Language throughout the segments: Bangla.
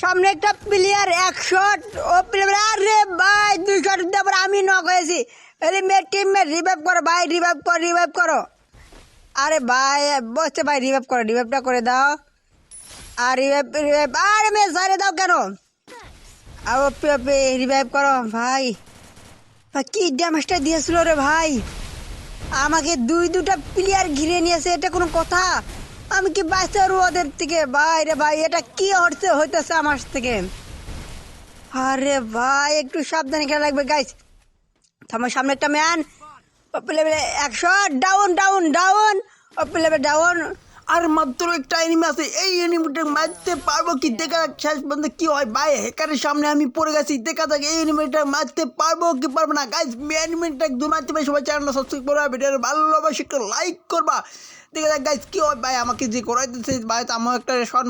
সামনে একটা প্লেয়ার এক শট ও প্লেয়ার আরে ভাই শট দেওয়ার আমি নক হয়েছি। এলি মেট টিম রিভাইভ করো ভাই রিভাইভ করো রিভাইভ করো। আরে ভাই, বসছে ভাই রিভাইভ করো রিভাইভটা করে দাও। আর রিভাইভ রিভাইভ আরে মে সাইরে দাও কেন? আর রিভাইভ করো, ভাই। কি ড্যামেজটা দিয়েছিল রে ভাই? আমাকে দুই দুটা প্লেয়ার ঘিরে নিয়েছে, এটা কোনো কথা? আমি কি বাইসে ওদের থেকে? ভাই রে ভাই, এটা কি হচ্ছে, হইতেছে আমার থেকে? আরে ভাই, একটু সাবধানে খেলা লাগবে গাইস আমার সামনে একটা ম্যান একশো ডাউন ডাউন ডাউন ডাউন আর মাত্র একটা এনিমি আছে, এই এনিমিটা মারতে পারব কি? দেখা যাক, শেষ পর্যন্ত কি হয়। ভাই হেকারের সামনে আমি পড়ে গেছি। দেখা যাক, এই এনিমিটা মারতে পারব কি পারব না। গাইজ এনিমিটা দু মারতে পারি সবাই চ্যানেলটা সাবস্ক্রাইব করবা ভিডিওর ভালোবাসি লাইক করবা। দেখা যাক গাইজ কি হয়? ভাই, আমাকে যে করাইতেছে ভাই, তো আমার একটা শর্ট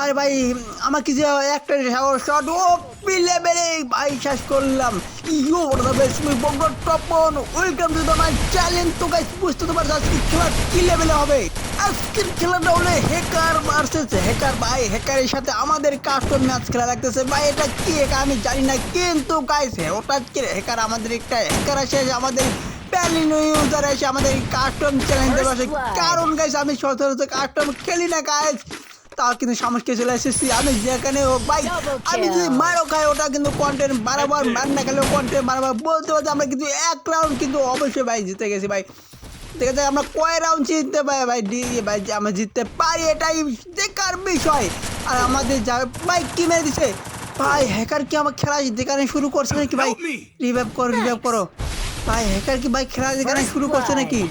আরে ভাই আমাকে যে একটা শট ও পিলে ভাই শেষ করলাম। ইউ দ্য বেস্ট মি বঙ্গর top one welcome to the my challenge তো গাইস বুঝতে আজকে খেলা কি লেভেলে হবে? আজকের খেলাটা হলে হ্যাকার ভার্সেস হ্যাকার ভাই হ্যাকারের সাথে আমাদের কাস্টম ম্যাচ খেলা লাগতেছে। ভাই এটা কি? hacker আমি জানি না কিন্তু গাইস হঠাৎ করে হ্যাকার আমাদের একটা হ্যাকার আসে আমাদের প্যালিনো ইউজার এসে আমাদের কাস্টম চ্যালেঞ্জ দেবে কারণ গাইস আমি সচরাচর কাস্টম খেলি না গাইস তাও কিন্তু সামসকে চলে এসেছি। আমি যেখানে ও ভাই আমি যদি মারও খাই ওটা কিন্তু কন্টেন্ট বারবার মার না খেলেও কন্টেন্ট বারবার। বলতে বলতে আমরা কিন্তু এক রাউন্ড কিন্তু অবশ্যই ভাই জিতে গেছি ভাই। দেখে যাক আমরা কয় রাউন্ড জিততে পারি ভাই ডি ভাই যে আমরা জিততে পারি এটাই দেখার বিষয়। আর আমাদের যা ভাই কি মেরে দিছে? ভাই হ্যাকার কি আমার খেলা দেখানো শুরু করছে নাকি ভাই? রিভাইভ করো রিভাইভ করো। ভাই হ্যাকার কি ভাই খেলা দেখানো শুরু করছে নাকি?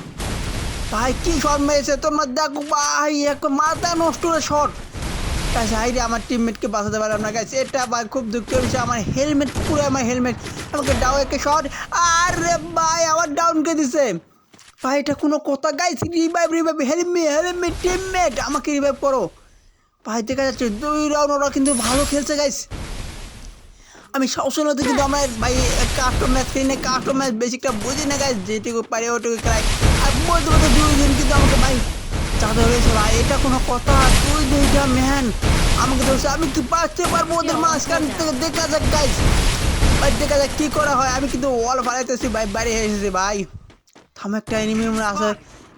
ভাই, কি শট মেরেছে তোমরা দেখো ভাই, এক মাথা নষ্ট শট গাইস হাইরে আমার টিমমেটকে বাঁচাতে পারলাম না গাইস এটা ভাই খুব দুঃখের বিষয়, আমার হেলমেট পুরো আমার হেলমেট আমাকে ডাউ একে শট আরে ভাই আমার ডাউন কে দিছে। ভাই, এটা কোনো কথা guys revive revive helmet helmet teammate আমাকে রিভাইভ করো। ভাই, দেখা যাচ্ছে দুই রাউন্ড ওরা কিন্তু ভালো খেলছে গাইস আমি সবসময় কিন্তু আমার ভাই কাস্টম ম্যাচ খেলি না কাস্টম ম্যাচ বেশিটা বুঝি না গাইস যেটুকু পারি ওটুকু খেলাই। আর বলতে বলতে দুইজন কিন্তু আমাকে ভাই চাঁদা এটা কোনো কথা। তুই দুইটা ম্যান আমাকে ধরছে আমি কি বাঁচতে পারব ওদের মাঝখান থেকে? দেখা যাক ভাই দেখা যাক কি করা হয়। আমি কিন্তু ওয়াল ভাই বাড়ি এসেছি ভাই। থাম একটা এনিমি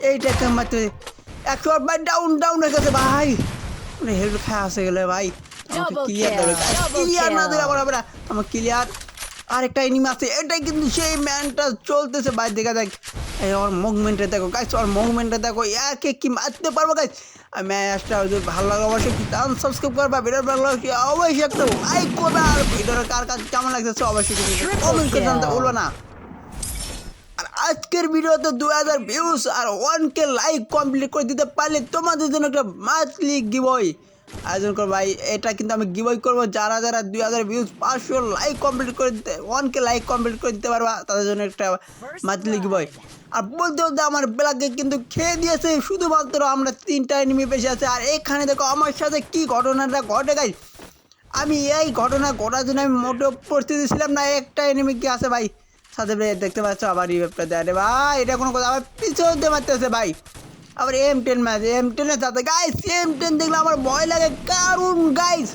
এইটাকে মাত্র একশো ভাই ডাউন ডাউন হয়ে গেছে ভাই। হেল্প খায় আসে গেলে ভাই। ক্লিয়ার না দিলে আবার আমার ক্লিয়ার আরেকটা এনিমি আছে। এটাই কিন্তু সেই ম্যানটা চলতেছে ভাই। দেখা যাক। ওর মুভমেন্টে দেখো গাইস ওর মুভমেন্টে দেখো একে কি মারতে পারব গাইস আর ম্যাচটা যদি ভালো লাগে অবশ্যই একটু টান সাবস্ক্রাইব করবা ভিডিও ভালো লাগলে অবশ্যই একটা লাইক করবে আর ভিডিওটা কার কাছে কেমন লাগতেছে অবশ্যই কমেন্ট করে জানতে ভুলবো না। আর আজকের ভিডিওতে দু হাজার ভিউজ আর ওয়ান কে লাইক কমপ্লিট করে দিতে পারলে তোমাদের জন্য একটা মান্থলি গিবই আয়োজন করব ভাই এটা কিন্তু আমি গিবই করব যারা যারা দুই হাজার ভিউজ পাঁচশো লাইক কমপ্লিট করে দিতে ওয়ান কে লাইক কমপ্লিট করে দিতে পারবা তাদের জন্য একটা মান্থলি গিবই আর বলতে বলতে আমার বেলাকে কিন্তু খেয়ে দিয়েছে। শুধুমাত্র আমরা তিনটা এনিমি বেশি আছে। আর এখানে দেখো আমার সাথে কি ঘটনাটা ঘটে গাই আমি এই ঘটনা ঘটার জন্য আমি মোটেও প্রস্তুতি ছিলাম না। একটা এনিমি কি আছে ভাই? সাথে দেখতে পাচ্ছ? আবার রিভেপটা দেয়। রে ভাই, এটা কোনো কথা আবার পিছন দিয়ে মারতেছে ভাই। আবার এম টেন ম্যাচ এম টেনের সাথে গাইস এম টেন দেখলে আমার ভয় লাগে। কারণ গাইস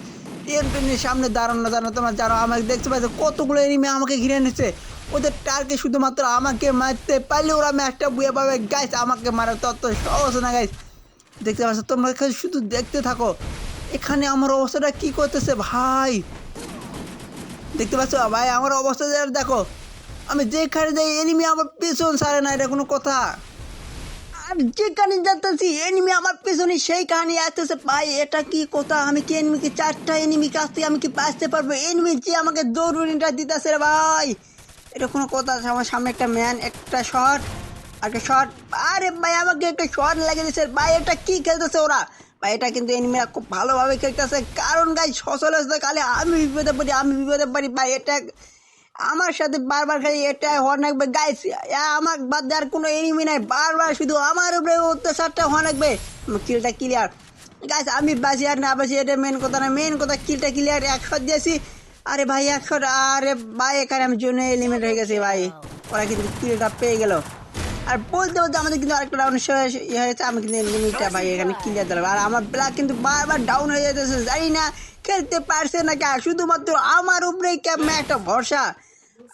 এম টেনের সামনে দাঁড়ানো দাঁড়ানো তোমরা? জানো, আমাকে দেখতে পাচ্ছ? কতগুলো এনিমি আমাকে ঘিরে নিচ্ছে ওদের টার্গে শুধুমাত্র আমাকে মারতে পারলে ওরা ম্যাচটা বুয়ে পাবে। গাইস আমাকে মারা তত সহজ না গাইস দেখতে পাচ্ছ, তোমরা শুধু দেখতে থাকো। এখানে আমার অবস্থাটা কি করতেছে ভাই? দেখতে পাচ্ছ, ভাই, আমার অবস্থা দেখো, আমি যেখানে যাই এনিমি আমার পিছন সারে না, এটা কোনো কথা। আর যেখানে যাচ্ছি এনিমি আমার পেছনে সেই কাহিনী আসতেছে। ভাই, এটা কি কথা? আমি কি এনিমিকে চারটা এনিমি কাছ থেকে আমি কি বাঁচতে পারব? এনিমি যে আমাকে দৌড়ুনিটা দিতেছে রে ভাই। এটা কোনো কথা আছে? আমার সামনে একটা ম্যান একটা শট একটা শট আরে ভাই, আমাকে একটা শট লাগিয়ে দিচ্ছে ভাই, এটা কি খেলতেছে ওরা? ভাই, এটা কিন্তু এনিমিরা খুব ভালোভাবে খেলতেছে। কারণ গাই সচল কালে আমি বিপদে পড়ি, আমি বিপদে পারি ভাই, এটা আমার সাথে বারবার খালি, এটা হওয়া লাগবে গাইস আমার বাদ দিয়ে আর কোনো এনিমি নাই। বারবার শুধু আমার উপরে অত্যাচারটা হওয়া লাগবে কিলটা ক্লিয়ার গাইস আমি বাঁচি আর না বাঁচি, এটা মেন কথা না। মেন কথা কিলটা ক্লিয়ার একশো দিয়েছি। আরে ভাই একশো আরে ভাই, এখানে আমি জন্য এলিমেন্ট হয়ে গেছি ভাই। ওরা কিন্তু কিলটা পেয়ে গেল। আর বলতে বলতে আমাদের কিন্তু আরেকটা রাউন্ড শেষ ইয়ে হয়েছে, আমি কিন্তু এলিমিটটা ভাই, এখানে ক্লিয়ার দিলাম। আর আমার ব্ল্যাক কিন্তু বারবার ডাউন হয়ে যেতেছে জানি না খেলতে পারছে না কে শুধুমাত্র আমার উপরেই কেমন একটা ভরসা।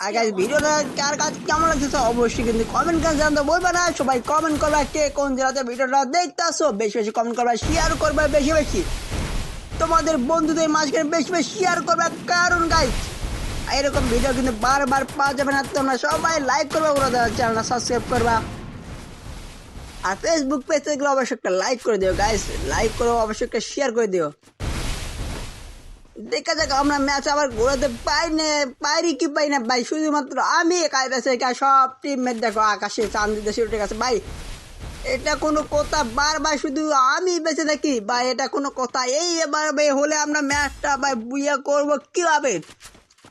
আর গাইস ভিডিওটা কার কাজ কেমন লাগছে অবশ্যই কিন্তু কমেন্ট করে জানতে বলবে না। সবাই কমেন্ট করবে কে কোন জেলাতে ভিডিওটা দেখতে আসো বেশি বেশি কমেন্ট করবে শেয়ার করবে, বেশি বেশি। তোমাদের বন্ধুদের মাঝখানে বেশি বেশি শেয়ার করবে, কারণ গাইস এরকম ভিডিও কিন্তু বারবার পাওয়া যাবে না, তোমরা সবাই লাইক করবে, ওরা চ্যানেলটা সাবস্ক্রাইব করবা। আর ফেসবুক পেজ থেকে অবশ্যই একটা লাইক করে দিও গাইস লাইক করো, অবশ্যই একটা শেয়ার করে দিও। দেখা যাক, আমরা ম্যাচ আবার ঘোরাতে পাই না, পারি কি পাই না, ভাই, শুধুমাত্র আমি একা সব টিমমেট দেখো, আকাশে চান্দি দেশে, উঠে গেছে, ভাই। এটা কোনো কথা বারবার শুধু আমি বেঁচে থাকি। বা এটা কোনো কথা এই এবার হলে আমরা ম্যাচটা ভাই বুইয়া করব কীভাবে?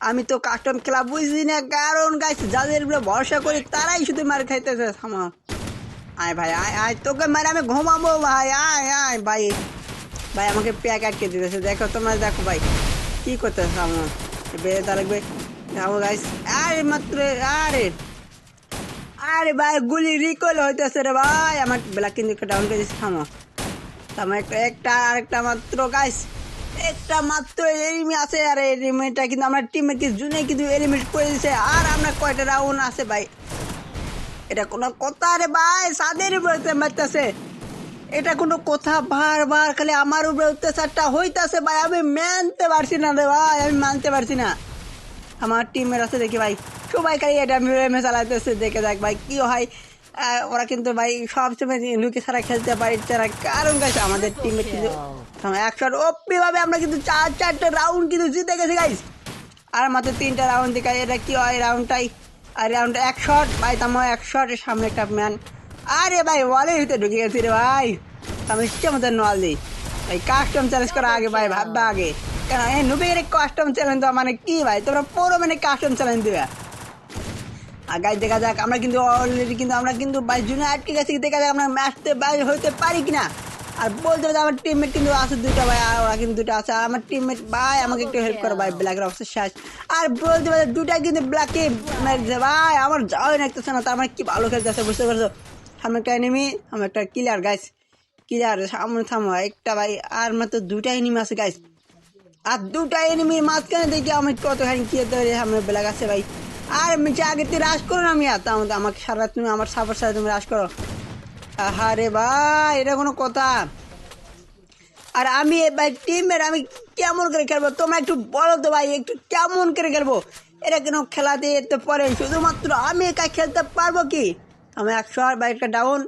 আমি তো কাস্টম খেলা বুঝি না, কারণ গাছ যাদের উপরে ভরসা করি তারাই শুধু মার খাইতেছে, থামা। আয় ভাই, আয় আয়, তোকে মারে আমি ঘুমাবো ভাই, আয় আয় ভাই। ভাই, আমাকে প্যাক আটকে দিতেছে, দেখো তোমরা, দেখো ভাই, কী করতেছে আমার বেড়ে তা লাগবে দেখো গাইস আরে মাত্র, আরে। আরে ভাই, গুলি রিকল হইতেছে রে ভাই। আমার ব্ল্যাক কিন্তু ডাউন করে থামো। আমার একটা একটা, আরেকটা মাত্র গাইস একটা মাত্র এলিমি আছে, আর এলিমিটা কিন্তু আমার টিমে কি জুনে কিন্তু এলিমিট করে দিছে। আর আমরা কয়টা রাউন্ড আছে, ভাই? এটা কোনো কথা রে ভাই সাদের উপরে মারতেছে। এটা কোনো কথা বারবার খালি আমার উপরে অত্যাচারটা হইতাছে, ভাই। আমি মানতে পারছি না রে ভাই, আমি মানতে পারছি না। আমার টিমের আছে দেখি, ভাই। সবাই খালি এটা মেরে চালাইতেছে দেখে দেখ ভাই কি হয়। ওরা কিন্তু ভাই সবসময় লুকে ছাড়া খেলতে পারি তারা কারণ গাইছে আমাদের টিমে কিন্তু একশো ওপি ভাবে আমরা কিন্তু চার চারটে রাউন্ড কিন্তু জিতে গেছি গাইস আর মাত্র তিনটা রাউন্ড দিকে এটা কি হয় রাউন্ডটাই আর রাউন্ড এক শট ভাই তার এক শটের সামনে একটা ম্যান আরে ভাই ওয়ালের ভিতরে ঢুকে গেছি রে ভাই। আমি ইচ্ছে মতো নল দিই। ভাই কাস্টম চ্যালেঞ্জ করা আগে ভাই ভাববা আগে। কেন এই নুবের কাস্টম চ্যালেঞ্জ দেওয়া মানে কি ভাই? তোমরা পুরো মানে কাস্টম চ্যালেঞ্জ দিবে। আর গাইজ দেখা যাক, আমরা কিন্তু অলরেডি কিন্তু, আমরা কিন্তু ভাই জুনে আটকে গেছি দেখা যাক আমরা ম্যাচতে বাইরে হইতে পারি কিনা। আর বলতে হবে আমার টিমমেট কিন্তু আছে দুটো ভাই, আর ওরা কিন্তু দুটো আছে। আর আমার টিমমেট ভাই, আমাকে একটু হেল্প করো ভাই ব্ল্যাকের অবস্থা শেষ আর বলতে পারে দুটা কিন্তু ব্ল্যাকে মেরেছে ভাই, আমার যাওয়াই লাগতেছে না, তার মানে কি ভালো খেলতেছে বুঝতে পারছ? সামনে একটা এনিমি আমার একটা কিলার গাইস কিলার সামনে থামো, একটা ভাই, আর মাত্র দুটা এনিমি আছে গাইস আর দুটা এনিমির মাঝখানে দেখি আমি কতখানি কি ধরে, সামনে ব্ল্যাক আছে ভাই। আর আগে তুই রাশ করো না আমি আমাকে সারা তুমি, আমার সাপোর্ট সাথে তুমি রাশ করো। আরে ভাই, এটা কোনো কথা। আর আমি ভাই টিমের আমি কেমন করে খেলব? তোমরা একটু বলো তো ভাই, একটু কেমন করে খেলব? এটা কেন খেলা দিয়ে তো পরে শুধুমাত্র আমি একা খেলতে পারব কি? আমি একশো আর বাইকটা ডাউন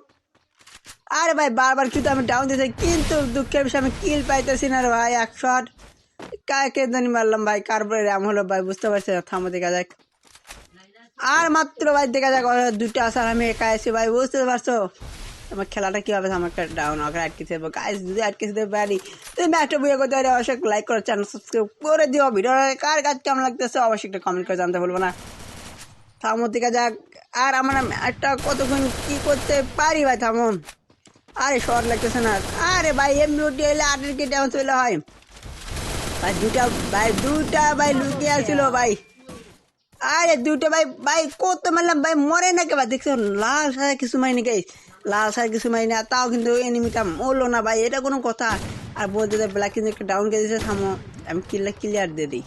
আরে ভাই, বারবার কিন্তু আমি ডাউন দিতে কিন্তু দুঃখের বিষয়ে, আমি কিল পাইতেছি না রে ভাই, একশো আট। কাকে জানি মারলাম ভাই? কারপরে রাম হলো ভাই? বুঝতে পারছি না, থামো, দেখা যাক। আর মাত্র ভাই, দেখা যাক দুটো আসার আমি একা আছি ভাই, বুঝতে পারছ? আমার খেলাটা কীভাবে একটা ডাউন ওকে আটকে দেবো। গাইজ যদি আটকে দিতে পারি তুমি ম্যাচটা বুঝে করতে পারি, অবশ্যই লাইক করো চ্যানেল সাবস্ক্রাইব করে দিও। ভিডিও কার কাজ কেমন লাগতেছে, অবশ্যই একটা কমেন্ট করে জানতে বলব না। থামো, দেখা যাক। আর আমরা একটা কতক্ষণ কি করতে পারি ভাই, থামো। আরে শর্ট লাগতেছে না। আরে ভাই এমনি উঠে এলে আটের কে ডাউন চলে হয়। ভাই দুটা ভাই দুটা ভাই, লুকিয়ে আসছিল ভাই। আরে দুটো ভাই ভাই কত মারলাম, ভাই মরে না কেবা, দেখছ? লাল সাদা কিছু মাইনি গাই লাল সাদা কিছু মাইনি না, তাও কিন্তু এনিমিটা মরলো না ভাই, এটা কোনো কথা। আর বলতে দেয় ব্ল্যাক কিন্তু একটা ডাউন করে দিয়েছে, থামো, আমি কিল্লা ক্লিয়ার দিয়ে দিই।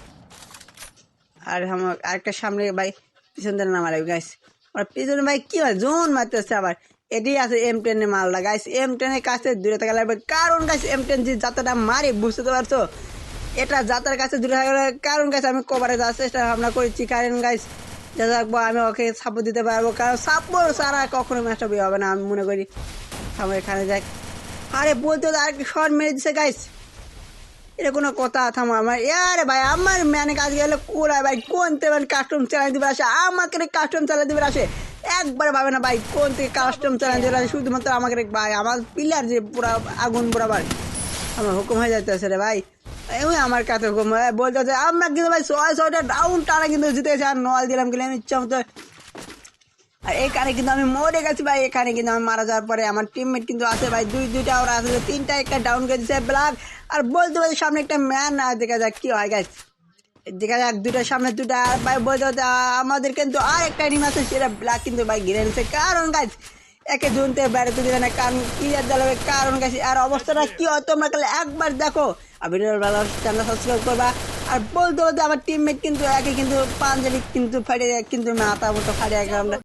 আর আমার আরেকটা সামনে ভাই, পিছন দিলে না মারে গাইস আর পিছনে ভাই কি হয়, জোন মারতে মারতেছে আবার। এটাই আছে এম টেনে মালটা গাইস এম টেনের কাছে দূরে থাকা লাগবে, কারণ গাইস এম টেন যে যাত্রাটা মারে, বুঝতে পারছ? এটা যাত্রার কাছে দূরে থাকা লাগবে কারণ গাইস আমি কভারে যাওয়ার চেষ্টা ভাবনা করেছি। কারণ গাইস যা থাকব আমি ওকে সাপোর্ট দিতে পারব। কারণ সাপোর্ট ছাড়া কখনো ম্যাচটা বিয়ে হবে না, আমি মনে করি। আমার এখানে যাক। আরে, বলতে আর আরেকটা শর্ট মেরে দিছে গাইস এটা কোনো কথা, থামো আমার। আরে ভাই, আমার ম্যানে কাজ গেলে কোরায় ভাই, কোন থেকে কাস্টম চালাই দিবে আসে? আমাকে কাস্টম চালাই দিবে আসে? একবারে ভাবে না, ভাই, কোন থেকে কাস্টম চালাই দিবে আসে? শুধুমাত্র আমাকে ভাই, আমার পিলার যে পুরা আগুন বরাবর আমার হুকুম হয়ে যাইতেছে রে, ভাই। ওই আমার কাছে বলতে হচ্ছে আমরা কিন্তু ভাই ছয় ছয়টা ডাউন টানা কিন্তু জিতে গেছে আর নল দিলাম কিন্তু আমি ইচ্ছা মতো আর এখানে কিন্তু আমি মরে গেছি ভাই, এখানে কিন্তু আমি মারা যাওয়ার পরে আমার টিমমেট কিন্তু আছে ভাই, দুই, দুইটা ওরা আছে তিনটা একটা ডাউন করে দিচ্ছে ব্ল্যাক আর বলতে পারি সামনে একটা ম্যান আর দেখা যাক কি হয় গাছ দেখা যাক দুটার সামনে দুটা আর ভাই বলতে হচ্ছে আমাদের কিন্তু আর একটা এনিমি আছে, সেটা ব্ল্যাক কিন্তু ভাই ঘিরে নিচ্ছে কারণ গাছ একে জুনতে বাইরে তুলে করে দিবে না, কারণ কি আর কারণ গেছে। আর অবস্থাটা কি হয় তোমরা কালে একবার দেখো। আর ভালো চ্যানেল সাবস্ক্রাইব করবা। আর বলতে বলতে আমার টিমমেট কিন্তু একে কিন্তু পাঞ্জাবি কিন্তু ফাটিয়ে কিন্তু মাথা মতো ফাটিয়ে আমরা